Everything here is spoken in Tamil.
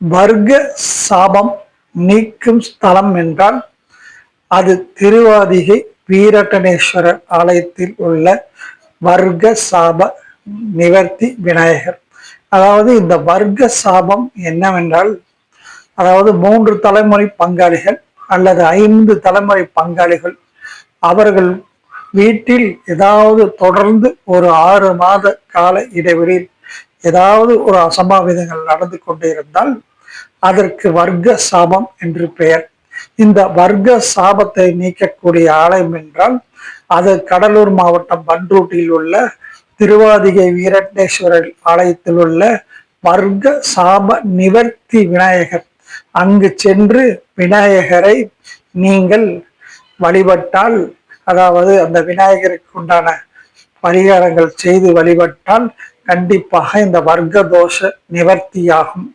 வர்க்க சாபம் நீக்கும் ஸ்தலம் என்றால் அது திருவாதிகை வீரட்டனேஸ்வரர் ஆலயத்தில் உள்ள வர்க்க சாப நிவர்த்தி விநாயகர். அதாவது இந்த வர்க்க சாபம் என்னவென்றால் அதாவது மூன்று தலைமுறை பங்காளிகள் அல்லது ஐந்து தலைமுறை பங்காளிகள் அவர்கள் வீட்டில் ஏதாவது தொடர்ந்து ஒரு ஆறு மாத கால இடைவெளியில் ஏதாவது ஒரு அசம்பாவிதங்கள் நடந்து கொண்டிருந்தால் அதற்கு வர்க்க சாபம் என்று பெயர். இந்த வர்க்க சாபத்தை நீக்கக்கூடிய ஆலயம் என்றால் அது கடலூர் மாவட்டம் பன்ரூட்டில் உள்ள திருவாதிகை வீரட்டேஸ்வரர் ஆலயத்தில் உள்ள வர்க்க சாப நிவர்த்தி விநாயகர். அங்கு சென்று விநாயகரை நீங்கள் வழிபட்டால் அதாவது அந்த விநாயகருக்கு உண்டான பரிகாரங்கள் செய்து வழிபட்டால் கண்டிப்பாக இந்த வர்க்க தோஷ நிவர்த்தியாகும்.